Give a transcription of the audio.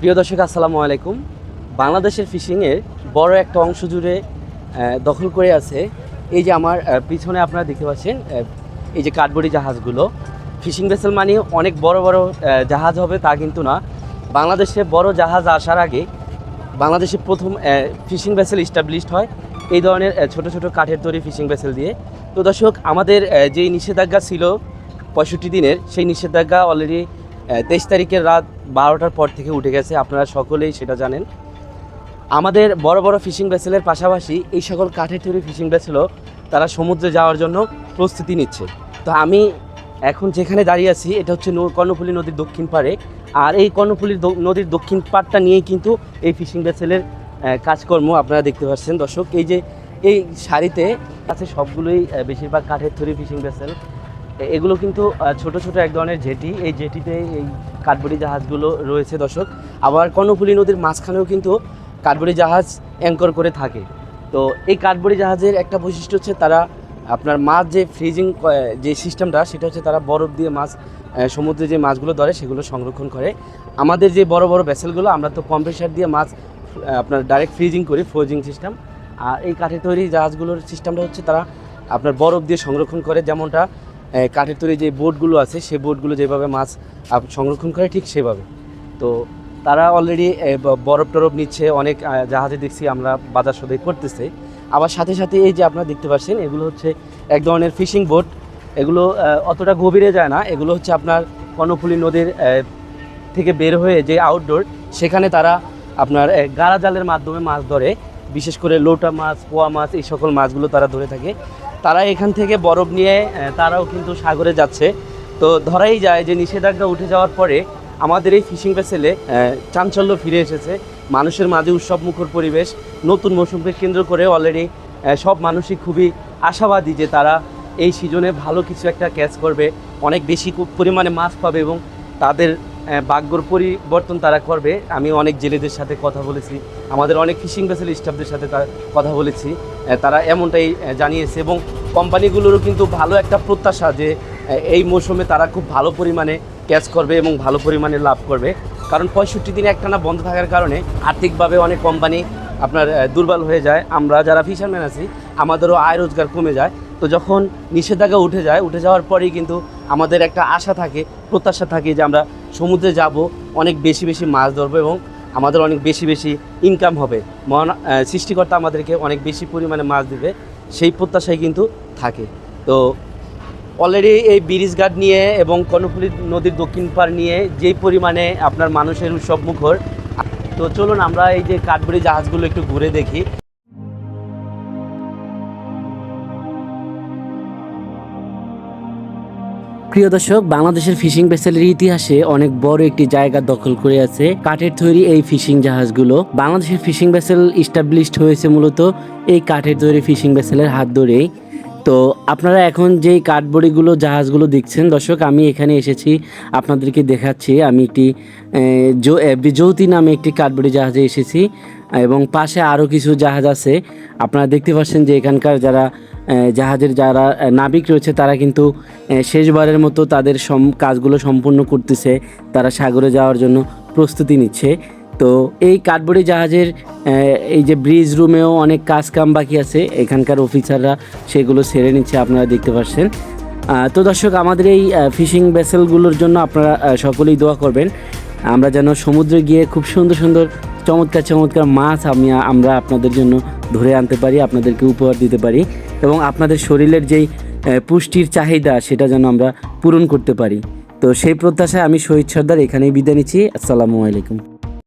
প্রিয় দর্শক, আসসালামু আলাইকুম। বাংলাদেশের ফিশিংয়ের বড় একটা অংশ জুড়ে দখল করে আছে এই যে আমার পিছনে আপনারা দেখতে পাচ্ছেন এই যে কাঠবড়ি জাহাজগুলো। ফিশিং ভেসেল মানে অনেক বড় বড় জাহাজ হবে তা কিন্তু না। বাংলাদেশে বড় জাহাজ আসার আগে বাংলাদেশে প্রথম ফিশিং ভেসেল ইস্টাবলিশড হয় এই ধরনের ছোট ছোট কাঠের তৈরি ফিশিং ভেসেল দিয়ে। তো দর্শক, আমাদের যেই নিষেধাজ্ঞা ছিল পঁয়ষট্টি দিনের, সেই নিষেধাজ্ঞা অলরেডি তেইশ তারিখের রাত বারোটার পর থেকে উঠে গেছে, আপনারা সকলেই সেটা জানেন। আমাদের বড় বড় ফিশিং ভেসেলের পাশাপাশি এই সকল কাঠের তৈরি ফিশিং ভেসেলও তারা সমুদ্রে যাওয়ার জন্য প্রস্তুতি নিচ্ছে। তো আমি এখন যেখানে দাঁড়িয়ে আছি, এটা হচ্ছে কর্ণফুলী নদীর দক্ষিণ পাড়ে। আর এই কর্ণফুলী নদীর দক্ষিণ পাড়টা নিয়েই কিন্তু এই ফিশিং ভেসেলের কাজকর্ম আপনারা দেখতে পাচ্ছেন। দর্শক, এই যে এই শাড়িতে আছে সবগুলোই বেশিরভাগ কাঠের তৈরি ফিশিং ভেসেল। এগুলো কিন্তু ছোট ছোট এক ধরনের জেটি। এই জেটিতে এই কাঠবড়ি জাহাজগুলো রয়েছে দর্শক। আবার কর্ণফুলী নদীর মাঝখানেও কিন্তু কাঠবড়ি জাহাজ অ্যাঙ্কর করে থাকে। তো এই কাঠবড়ি জাহাজের একটা বৈশিষ্ট্য হচ্ছে তারা আপনার মাছ যে ফ্রিজিং যে সিস্টেমটা সেটা হচ্ছে তারা বরফ দিয়ে মাছ সমুদ্রে যে মাছগুলো ধরে, সেগুলো সংরক্ষণ করে। আমাদের যে বড় বড় ভেসেলগুলো আমরা তো কম্প্রেসার দিয়ে মাছ আপনার ডাইরেক্ট ফ্রিজিং করি ফ্রোজিং সিস্টেম আর এই কাঠের তৈরি জাহাজগুলোর সিস্টেমটা হচ্ছে তারা আপনার বরফ দিয়ে সংরক্ষণ করে। যেমনটা কাঠের তৈরি যে বোটগুলো আছে, সেই বোটগুলো যেভাবে মাছ সংরক্ষণ করে ঠিক সেভাবে। তো তারা অলরেডি বরফ টরফ নিচ্ছে, অনেক জাহাজে দেখছি আমরা বাজার সদাই করতেছে। আবার সাথে সাথে এই যে আপনারা দেখতে পাচ্ছেন, এগুলো হচ্ছে এক ধরনের ফিশিং বোট এগুলো অতটা গভীরে যায় না। এগুলো হচ্ছে আপনার কর্ণফুলী নদীর থেকে বের হয়ে যে আউটডোর সেখানে তারা আপনার গাড়া জালের মাধ্যমে মাছ ধরে। বিশেষ করে লোটা মাছ, পোয়া মাছ, এই সকল মাছগুলো তারা ধরে থাকে। তারা এখান থেকে বরফ নিয়ে তারাও কিন্তু সাগরে যাচ্ছে। তো ধরাই যায় যে নিষেধাজ্ঞা উঠে যাওয়ার পরে আমাদের এই ফিশিং ভেসেলে চাঞ্চল্য ফিরে এসেছে। মানুষের মাঝে উৎসব মুখর পরিবেশ, নতুন মৌসুমকে কেন্দ্র করে অলরেডি সব মানুষই খুবই আশাবাদী যে তারা এই সিজনে ভালো কিছু একটা ক্যাচ করবে। অনেক বেশি পরিমাণে মাছ পাবে এবং তাদের ভাগ্যর পরিবর্তন তারা করবে। আমি অনেক জেলেদের সাথে কথা বলেছি। আমাদের অনেক ফিশিং ভেসেল স্টাফদের সাথে কথা বলেছি। তারা এমনটাই জানিয়েছে এবং কোম্পানিগুলোরও কিন্তু ভালো একটা প্রত্যাশা যে এই মৌসুমে তারা খুব ভালো পরিমাণে ক্যাচ করবে এবং ভালো পরিমাণে লাভ করবে। কারণ পঁয়ষট্টি দিন একটানা বন্ধ থাকার কারণে আর্থিকভাবে অনেক কোম্পানি আপনার দুর্বল হয়ে যায়। আমরা যারা ফিশারম্যান আছি, আমাদেরও আয় রোজগার কমে যায়। তো যখন নিষেধাজ্ঞা উঠে যায়, উঠে যাওয়ার পরেই কিন্তু আমাদের একটা আশা থাকে, প্রত্যাশা থাকে যে আমরা সমুদ্রে যাব, অনেক বেশি বেশি মাছ ধরবো এবং আমাদের অনেক বেশি বেশি ইনকাম হবে। মহান সৃষ্টিকর্তা আমাদেরকে অনেক বেশি পরিমাণে মাছ দেবে, সেই প্রত্যাশাই কিন্তু থাকে। তো অলরেডি এই ব্রিজ ঘাট নিয়ে এবং কর্ণফুলী নদীর দক্ষিণ পাড় নিয়ে যেই পরিমাণে আপনার মানুষের উৎসব মুখর তো চলুন আমরা এই যে কাঠবড়ি জাহাজগুলো একটু ঘুরে দেখি। প্রিয় দর্শক, বাংলাদেশের ফিশিং ভেসেলের ইতিহাসে অনেক বড় একটি জায়গা দখল করে আছে কাঠের তৈরি এই ফিশিং জাহাজগুলো। বাংলাদেশের ফিশিং ভেসেল ইস্টাবলিশড হয়েছে মূলত এই কাঠের তৈরি ফিশিং ভেসেলের হাত ধরেই। তো আপনারা এখন যে কাঠবড়িগুলো, জাহাজগুলো দেখছেন, দর্শক, আমি এখানে এসেছি আপনাদেরকে দেখাচ্ছি। আমি একটি জো- বিজৌতি নামে একটি কাঠবড়ি জাহাজে এসেছি এবং পাশে আরও কিছু জাহাজ আছে। আপনারা দেখতে পাচ্ছেন যে এখানকার যারা জাহাজের যারা নাবিক রয়েছে, তারা কিন্তু শেষবারের মতো তাদের সম, কাজগুলো সম্পূর্ণ করতেছে। তারা সাগরে যাওয়ার জন্য প্রস্তুতি নিচ্ছে। তো এই কাঠবড়ি জাহাজের এই যে ব্রিজ রুমেও অনেক কাজ কাম বাকি আছে। এখানকার অফিসাররা সেগুলো সেরে নিচ্ছে, আপনারা দেখতে পাচ্ছেন। তো দর্শক, আমাদের এই ফিশিং ভেসেলগুলোর জন্য আপনারা সকলেই দোয়া করবেন। আমরা যেন সমুদ্রে গিয়ে খুব সুন্দর সুন্দর, চমৎকার চমৎকার মাছ আমি আমরা আপনাদের জন্য ধরে আনতে পারি, আপনাদেরকে উপহার দিতে পারি এবং আপনাদের শরীরের যেই পুষ্টির চাহিদা সেটা যেন আমরা পূরণ করতে পারি। তো সেই প্রত্যাশায় আমি শহীদ সর্দার এখানেই বিদায় নিচ্ছি। আসসালামু আলাইকুম।